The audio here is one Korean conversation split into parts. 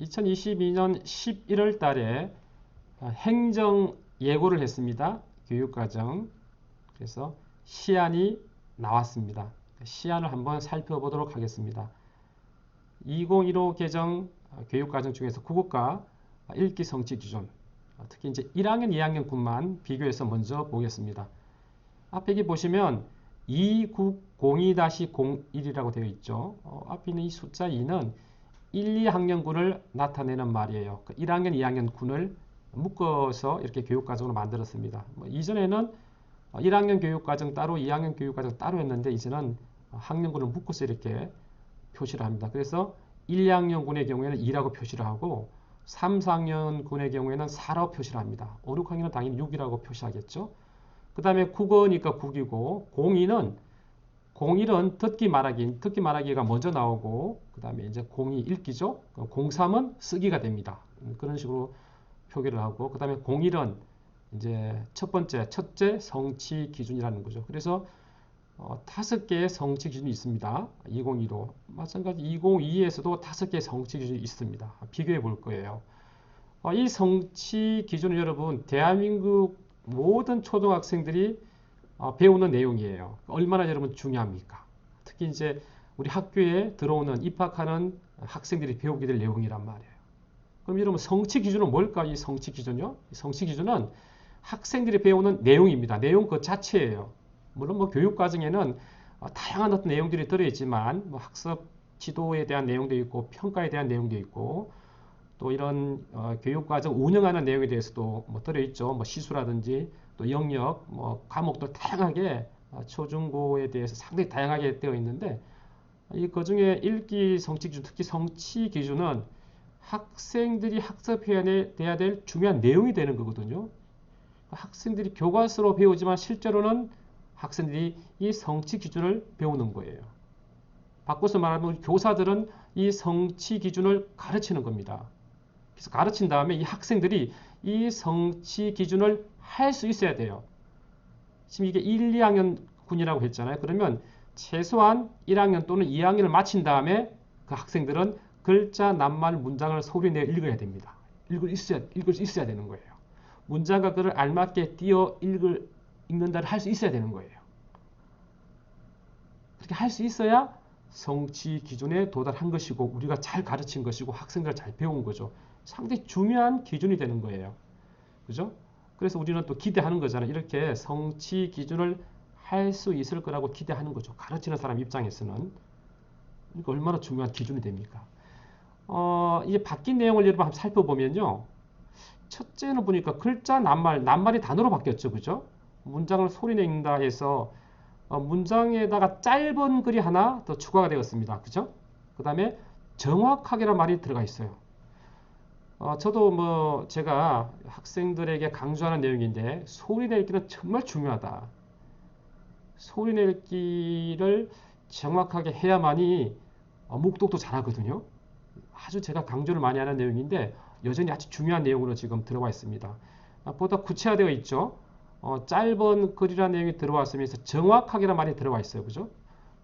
2022년 11월 달에 어, 행정 예고를 했습니다. 교육과정. 그래서 시안이 나왔습니다. 시안을 한번 살펴보도록 하겠습니다. 2015 개정 어, 교육과정 중에서 국어과 읽기 성취 기준 어, 특히 이제 1학년, 2학년군만 비교해서 먼저 보겠습니다. 앞에 보시면 2902-01이라고 되어 있죠. 어, 앞에 있는 이 숫자 2는 1, 2학년군을 나타내는 말이에요. 그 1학년, 2학년 군을 묶어서 이렇게 교육과정으로 만들었습니다. 뭐 이전에는 1학년 교육과정 따로, 2학년 교육과정 따로 했는데 이제는 학년군을 묶어서 이렇게 표시를 합니다. 그래서 1, 2학년군의 경우에는 2라고 표시를 하고 3, 4학년군의 경우에는 4라고 표시를 합니다. 5, 6학년은 당연히 6이라고 표시하겠죠. 그 다음에 국어니까 국이고 02는 01은 듣기 말하기, 듣기 말하기가 먼저 나오고 그 다음에 이제 02 읽기죠. 03은 쓰기가 됩니다. 그런 식으로 표기를 하고 그 다음에 01은 이제 첫 번째, 첫째 성취 기준이라는 거죠. 그래서 어, 다섯 개의 성취 기준이 있습니다. 2025 마찬가지 2022에서도 다섯 개의 성취 기준이 있습니다. 비교해 볼 거예요. 어, 이 성취 기준은 여러분 대한민국 모든 초등학생들이 어, 배우는 내용이에요. 얼마나 여러분 중요합니까? 특히 이제 우리 학교에 들어오는 입학하는 학생들이 배우게 될 내용이란 말이에요. 그럼 여러분 성취 기준은 뭘까? 이 성취 기준요? 이 성취 기준은 학생들이 배우는 내용입니다. 내용 그 자체예요. 물론 뭐 교육 과정에는 어, 다양한 어떤 내용들이 들어있지만 뭐 학습 지도에 대한 내용도 있고 평가에 대한 내용도 있고 또 이런 어, 교육 과정 운영하는 내용에 대해서도 뭐 들어있죠. 뭐 시수라든지 또 영역, 뭐 과목들 다양하게 어, 초중고에 대해서 상당히 다양하게 되어 있는데 이 그 중에 읽기 성취 기준, 특히 성취 기준은 학생들이 학습해야 돼야 될 중요한 내용이 되는 거거든요. 학생들이 교과서로 배우지만 실제로는 학생들이 이 성취 기준을 배우는 거예요. 바꿔서 말하면 교사들은 이 성취 기준을 가르치는 겁니다. 그래서 가르친 다음에 이 학생들이 이 성취 기준을 할 수 있어야 돼요. 지금 이게 1, 2학년 군이라고 했잖아요. 그러면 최소한 1학년 또는 2학년을 마친 다음에 그 학생들은 글자, 낱말, 문장을 소리내 읽어야 됩니다. 읽을 있어야, 읽을 수 있어야 되는 거예요. 문장과 글을 알맞게 띄어 읽을 읽는다를 할 수 있어야 되는 거예요. 그렇게 할 수 있어야 성취 기준에 도달한 것이고 우리가 잘 가르친 것이고 학생들 잘 배운 거죠. 상당히 중요한 기준이 되는 거예요. 그죠? 그래서 우리는 또 기대하는 거잖아요. 이렇게 성취 기준을 할 수 있을 거라고 기대하는 거죠. 가르치는 사람 입장에서는. 그러니까 얼마나 중요한 기준이 됩니까? 어, 이제 바뀐 내용을 여러분 한번 살펴보면요. 첫째는 보니까 글자, 낱말, 낱말이 단어로 바뀌었죠. 그죠? 문장을 소리내 읽는다 해서 어, 문장에다가 짧은 글이 하나 더 추가가 되었습니다. 그죠? 그 다음에 정확하게란 말이 들어가 있어요. 어, 저도 뭐 제가 학생들에게 강조하는 내용인데 소리내 읽기는 정말 중요하다. 소리내 읽기를 정확하게 해야만이 어, 묵독도 잘하거든요. 아주 제가 강조를 많이 하는 내용인데 여전히 아주 중요한 내용으로 지금 들어와 있습니다. 아, 보다 구체화되어 있죠. 어, 짧은 글이라는 내용이 들어왔으면서 정확하게란 말이 들어와 있어요. 그죠?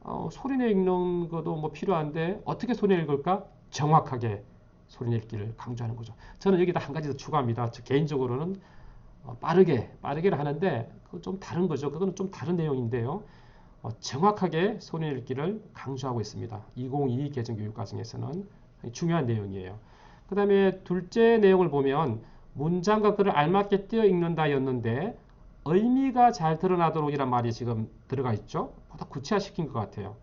어, 소리내 읽는 것도 뭐 필요한데 어떻게 소리내 읽을까? 정확하게 소리내 읽기를 강조하는 거죠. 저는 여기다 한 가지 더 추가합니다. 저 개인적으로는 어, 빠르게, 빠르게를 하는데 그건 좀 다른 거죠. 그거는 좀 다른 내용인데요. 어, 정확하게 소리내 읽기를 강조하고 있습니다. 2022 개정 교육 과정에서는 중요한 내용이에요. 그 다음에 둘째 내용을 보면 문장과 글을 알맞게 띄어 읽는다 였는데 의미가 잘 드러나도록 이란 말이 지금 들어가 있죠. 보다 구체화시킨 것 같아요.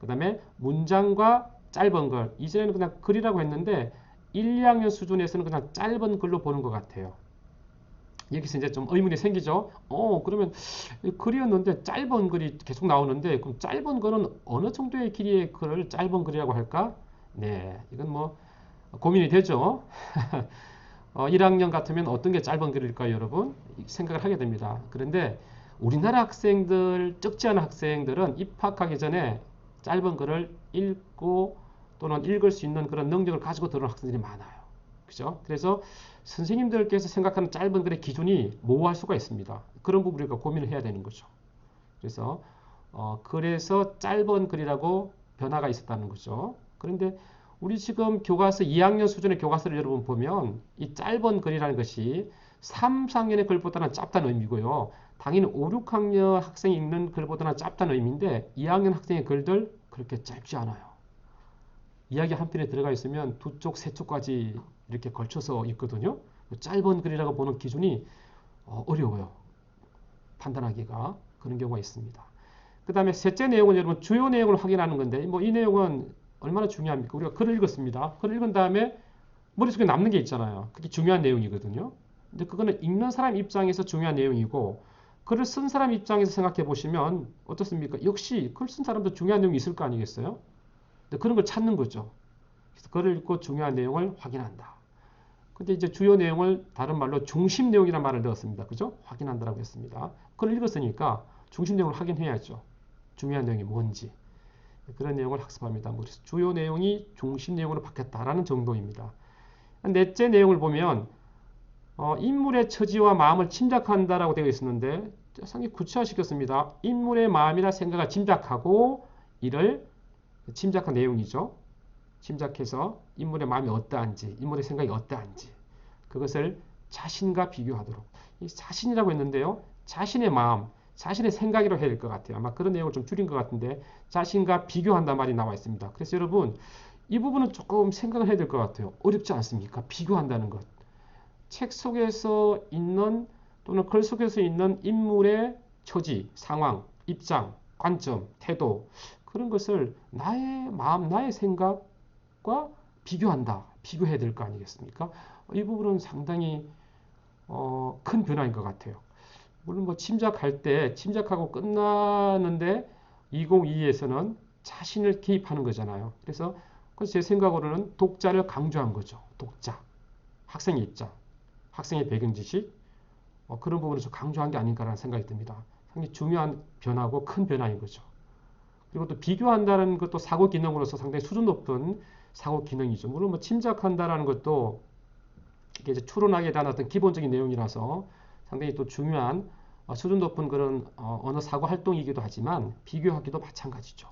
그 다음에 문장과 짧은 글. 이전에는 그냥 글이라고 했는데 1, 2학년 수준에서는 그냥 짧은 글로 보는 것 같아요. 여기서 이제 좀 의문이 생기죠. 어, 그러면 글이었는데 짧은 글이 계속 나오는데 그럼 짧은 글은 어느 정도의 길이의 글을 짧은 글이라고 할까? 네, 이건 뭐 고민이 되죠. 어, 1학년 같으면 어떤 게 짧은 글일까요, 여러분? 생각을 하게 됩니다. 그런데 우리나라 학생들, 적지 않은 학생들은 입학하기 전에 짧은 글을 읽고 또는 읽을 수 있는 그런 능력을 가지고 들어오는 학생들이 많아요. 그죠? 그래서 선생님들께서 생각하는 짧은 글의 기준이 모호할 수가 있습니다. 그런 부분 우리가 고민을 해야 되는 거죠. 그래서 어, 그래서 짧은 글이라고 변화가 있었다는 거죠. 그런데 우리 지금 교과서 2학년 수준의 교과서를 여러분 보면 이 짧은 글이라는 것이 3, 4학년의 글보다는 짧다는 의미고요. 당연히 5, 6학년 학생이 읽는 글보다는 짧다는 의미인데 2학년 학생의 글들 그렇게 짧지 않아요. 이야기 한 편에 들어가 있으면 두 쪽, 세 쪽까지 이렇게 걸쳐서 있거든요. 짧은 글이라고 보는 기준이 어, 어려워요. 판단하기가 그런 경우가 있습니다. 그 다음에 셋째 내용은 여러분 주요 내용을 확인하는 건데 뭐 이 내용은 얼마나 중요합니까? 우리가 글을 읽었습니다. 글을 읽은 다음에 머릿속에 남는 게 있잖아요. 그게 중요한 내용이거든요. 근데 그거는 읽는 사람 입장에서 중요한 내용이고 글을 쓴 사람 입장에서 생각해 보시면 어떻습니까? 역시 글 쓴 사람도 중요한 내용이 있을 거 아니겠어요? 그런 걸 찾는 거죠. 그래서 글을 읽고 중요한 내용을 확인한다. 근데 이제 주요 내용을 다른 말로 중심 내용이라는 말을 넣었습니다. 그죠? 확인한다라고 했습니다. 글을 읽었으니까 중심 내용을 확인해야죠. 중요한 내용이 뭔지. 그런 내용을 학습합니다. 뭐 그래서 주요 내용이 중심 내용으로 바뀌었다라는 정도입니다. 넷째 내용을 보면 어, 인물의 처지와 마음을 짐작한다라고 되어 있었는데 상당히 구체화시켰습니다. 인물의 마음이나 생각을 짐작하고 이를 짐작한 내용이죠. 짐작해서 인물의 마음이 어떠한지, 인물의 생각이 어떠한지 그것을 자신과 비교하도록. 이 자신이라고 했는데요. 자신의 마음, 자신의 생각이라고 해야 될 것 같아요. 아마 그런 내용을 좀 줄인 것 같은데 자신과 비교한단 말이 나와 있습니다. 그래서 여러분 이 부분은 조금 생각을 해야 될 것 같아요. 어렵지 않습니까? 비교한다는 것. 책 속에서 있는 또는 글 속에서 있는 인물의 처지, 상황, 입장, 관점, 태도 그런 것을 나의 마음, 나의 생각과 비교한다. 비교해야 될 거 아니겠습니까? 이 부분은 상당히 어, 큰 변화인 것 같아요. 물론 뭐 침작할 때 침작하고 끝나는데 2022에서는 자신을 개입하는 거잖아요. 그래서 제 생각으로는 독자를 강조한 거죠. 독자. 학생의 입장. 학생의 배경 지식. 어, 그런 부분을 좀 강조한 게 아닌가라는 생각이 듭니다. 상당히 중요한 변화고 큰 변화인 거죠. 그리고 또 비교한다는 것도 사고 기능으로서 상당히 수준 높은 사고 기능이죠. 물론 뭐 침작한다라는 것도 이게 이제 추론하기에 대한 어떤 기본적인 내용이라서 상당히 또 중요한 어, 수준 높은 그런 어, 언어 사고 활동이기도 하지만 비교하기도 마찬가지죠.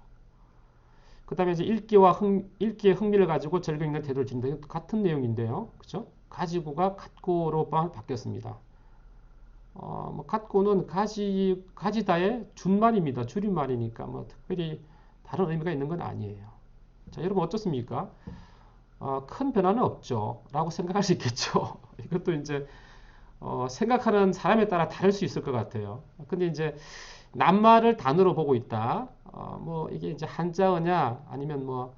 그 다음에 이제 읽기와 흥, 읽기의 흥미를 가지고 즐겨 읽는 태도를 지닌다. 같은 내용인데요. 그죠? 가지고가 갖고로 바뀌었습니다. 어, 뭐 갖고는 가지, 가지다의 준말입니다. 줄임말이니까 뭐 특별히 다른 의미가 있는 건 아니에요. 자, 여러분 어떻습니까? 어, 큰 변화는 없죠. 라고 생각할 수 있겠죠. 이것도 이제 어, 생각하는 사람에 따라 다를 수 있을 것 같아요. 근데 이제 낱말을 단어로 보고 있다. 어, 뭐 이게 이제 한자어냐 아니면 뭐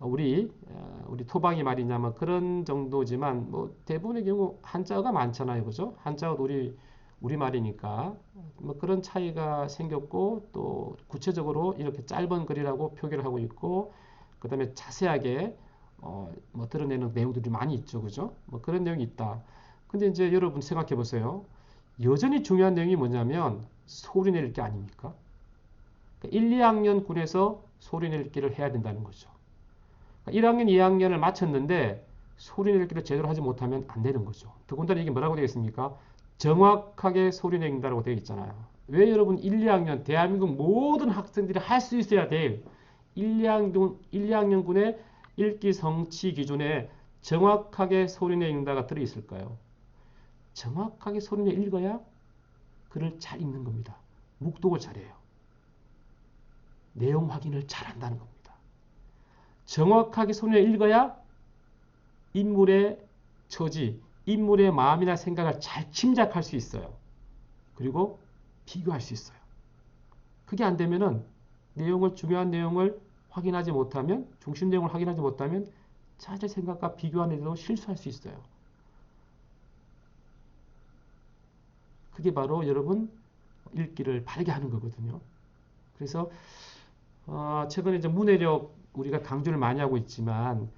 우리 어, 우리 토박이 말이냐 뭐 그런 정도지만 뭐 대부분의 경우 한자어가 많잖아요, 그죠? 한자어도 우리 우리 말이니까 뭐 그런 차이가 생겼고 또 구체적으로 이렇게 짧은 글이라고 표기를 하고 있고 그 다음에 자세하게 어, 뭐 드러내는 내용들이 많이 있죠, 그죠? 뭐 그런 내용이 있다. 근데 이제 여러분 생각해 보세요. 여전히 중요한 내용이 뭐냐면 소리 낼 게 아닙니까? 그러니까 1, 2학년 군에서 소리 낼 기를 해야 된다는 거죠. 그러니까 1학년, 2학년을 마쳤는데 소리 낼 기를 제대로 하지 못하면 안 되는 거죠. 더군다나 이게 뭐라고 되어 있습니까? 정확하게 소리 낸다고 되어 있잖아요. 왜 여러분 1, 2학년 대한민국 모든 학생들이 할 수 있어야 될 1, 2학년, 1, 2학년 군의 읽기 성취 기준에 정확하게 소리내 읽다가 들어있을까요? 정확하게 소리내 읽어야 글을 잘 읽는 겁니다. 묵독을 잘해요. 내용 확인을 잘한다는 겁니다. 정확하게 소리내 읽어야 인물의 처지, 인물의 마음이나 생각을 잘 짐작할 수 있어요. 그리고 비교할 수 있어요. 그게 안 되면은 내용을 중요한 내용을 확인하지 못하면 중심 내용을 확인하지 못하면 자기 생각과 비교하는 데도 실수할 수 있어요. 그게 바로 여러분 읽기를 바르게 하는 거거든요. 그래서 어, 최근에 이제 문해력 우리가 강조를 많이 하고 있지만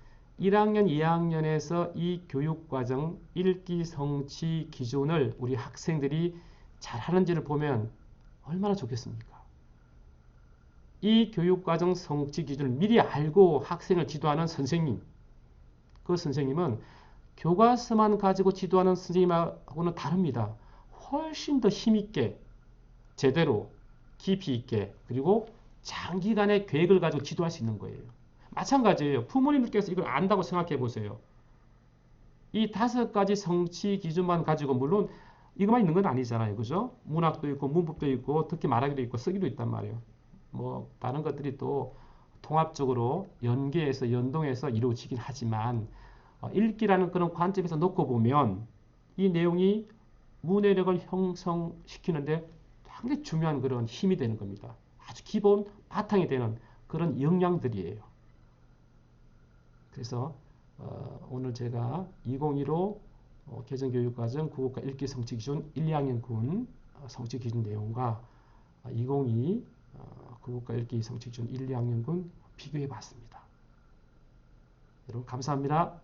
1학년, 2학년에서 이 교육과정 읽기 성취 기준을 우리 학생들이 잘 하는지를 보면 얼마나 좋겠습니까? 이 교육과정 성취 기준을 미리 알고 학생을 지도하는 선생님, 그 선생님은 교과서만 가지고 지도하는 선생님하고는 다릅니다. 훨씬 더 힘있게 제대로 깊이 있게 그리고 장기간의 계획을 가지고 지도할 수 있는 거예요. 마찬가지예요. 부모님들께서 이걸 안다고 생각해 보세요. 이 다섯 가지 성취 기준만 가지고 물론 이것만 있는 건 아니잖아요. 그죠? 문학도 있고 문법도 있고 듣기 말하기도 있고 쓰기도 있단 말이에요. 뭐 다른 것들이 또 통합적으로 연계해서 연동해서 이루어지긴 하지만 어, 읽기라는 그런 관점에서 놓고 보면 이 내용이 문해력을 형성시키는데 상당히 중요한 그런 힘이 되는 겁니다. 아주 기본 바탕이 되는 그런 영양들이에요. 그래서 어, 오늘 제가 2015 어, 개정교육과정 국어과 읽기 성취 기준 1, 2학년 군 어, 성취 기준 내용과 2022 어, 국어과 읽기 성취 기준 1, 2학년 군 비교해 봤습니다. 여러분 감사합니다.